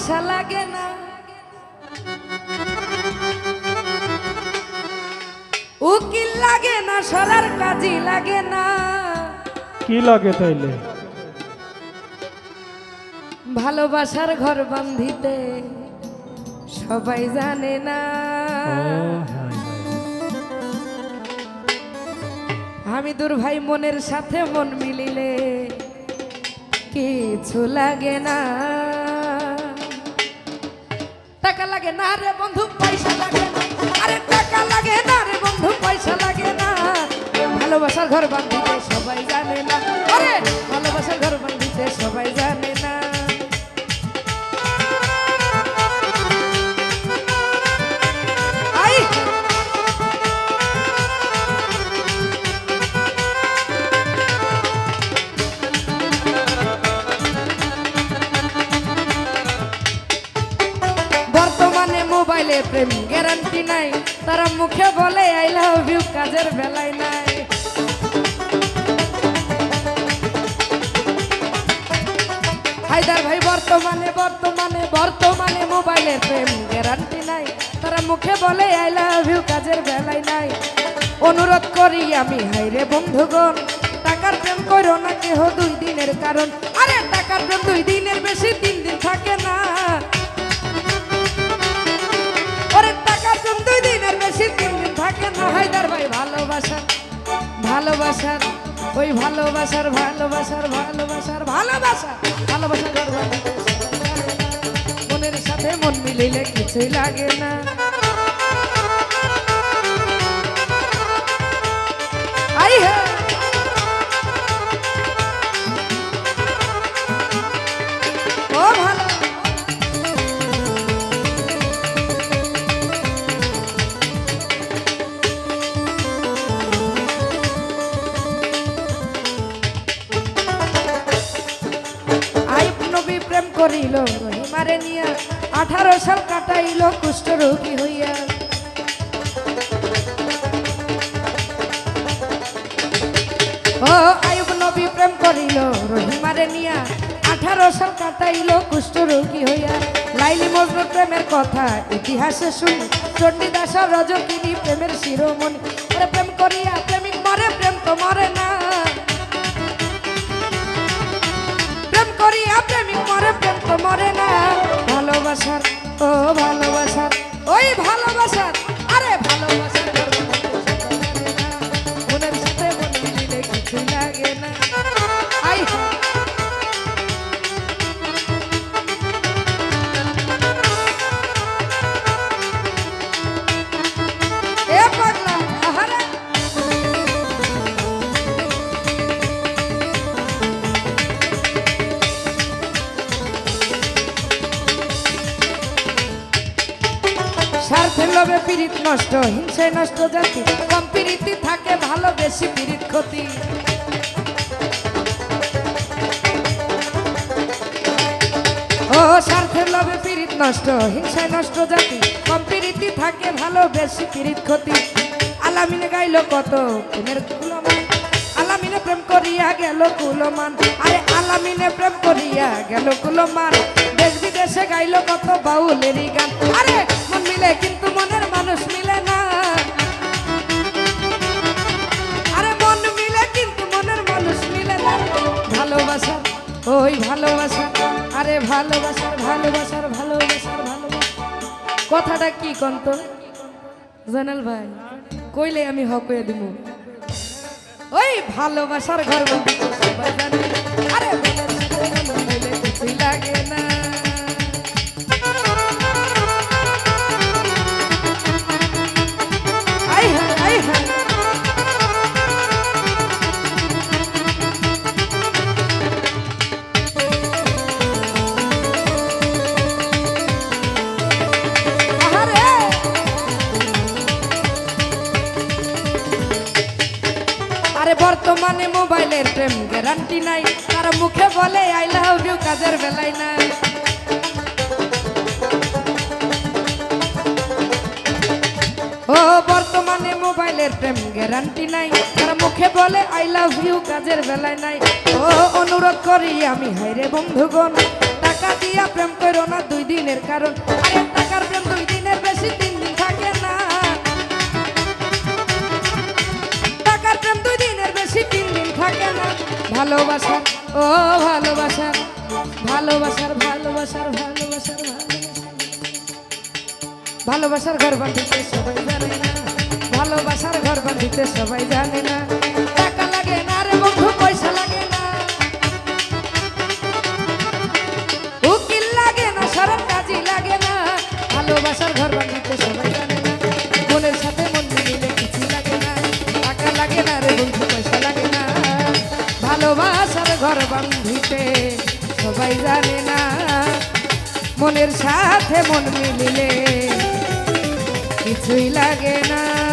আশা লাগে না। উকিল লাগে না সরার কাজই লাগে না। কি লাগে তাইলে? ভালোবাসার ঘর বান্ধিতে সবাই জানে না। হায় হায়। আমি দূর ভাই মনের সাথে মন মিলিলে কিছু লাগে না। টাকা লাগে না রে বন্ধু, পয়সা লাগে আরে টাকা লাগে না রে বন্ধু, পয়সা লাগে না। ভালোবাসার ঘর বান্ধিতে মোবাইলে প্রেম গ্যারান্টি নাই। তারা মুখে বলে আই লাভ ইউ কাজের বেলায় নাই। হায়দার ভাই, বর্তমানে বর্তমানে বর্তমানে মোবাইলে প্রেম গ্যারান্টি নাই। তারা মুখে বলে আই লাভ ইউ কাজের বেলায় নাই। অনুরোধ করি আমি হাইরে বন্ধুগণ, টাকার প্রেম করো না কেহ দুই দিনের কারণ। আরে, টাকার প্রেম দুই দিনের বেশি দিন হায়দার ভাই, ভালোবাসার ভালোবাসার, ওই ভালোবাসার ভালোবাসার ভালোবাসার ভালোবাসা ভালোবাসার মনের সাথে মন মিলিলে কিছুই লাগে না। করিল রহিমারে নিয়া, আঠারো সাল কাটাইল কুষ্ঠ রোগী হইয়া। ও আইব নবী প্রেম করিল রহিমারে নিয়া, আঠারো সাল কাটাইল কুষ্ঠ রোগী হইয়া। লাইলি মজনু প্রেমের কথা ইতিহাসে শুনি, চণ্ডীদাস রজকিনী প্রেমের শিরোমণি। প্রেম করিয়া ভালোবাসার ও ভালোবাসার ওই ভালোবাসার লোভে পীড়িত নষ্ট, হিংসায় নষ্ট জাতি। কম পীড়িতি থাকে, ভালো বেশি পীড়িত ক্ষতি। ও, স্বার্থের লোভে পীড়িত নষ্ট, হিংসায় নষ্ট জাতি। কম পীড়িতি থাকে, ভালো বেশি পীড়িত ক্ষতি। আলামিনে গাইল কত প্রেমের কুলমান। আলামিনে প্রেম করিয়া গেল কুলমান। আরে আলামিনে প্রেম করিয়া গেল কুলমান। দেশ বিদেশে গাইল কত বাউলেরই গান। আরে, মন মিলে কিন্তু মনের মানুষ মিলে না। আরে, মন মিলে কিন্তু মনের মানুষ মিলে না। ভালোবাসা, ওই ভালোবাসা। আরে ভালোবাসার ভালোবাসার ভালোবাসার ভালোবাসা। কথাটা কি কন্ত? জানাল ভাই, কইলে আমি হক হয়ে দিব ওই ভালোবাসার ঘর আরে লাগে না। আরে বর্তমানে মোবাইলের প্রেম গ্যারান্টি নাই। তার মুখে বলে আই লাভ ইউ কাজের বেলায় নাই। ও, বর্তমানে মোবাইলের প্রেম গ্যারান্টি নাই। তার মুখে বলে আই লাভ ইউ কাজের বেলায় নাই। ও, অনুরোধ করি আমি হাইরে বন্ধুগণ, টাকা দিয়ে প্রেম করো না দুই দিনের কারণ। আরে টাকার প্রেম দুই দিনের বেশি দিন বেশি তিন দিন থাকে না। ভালোবাসা, ও ভালোবাসা, ভালোবাসার ভালোবাসার ভালোবাসার ভালোবাসার। ভালোবাসার ঘর বাঁধিতে সবাই জানে না। ভালোবাসার ঘর বাঁধিতে সবাই জানে না। সবাই জানে না। মনের সাথে মন মিলিলে কিছুই লাগে না।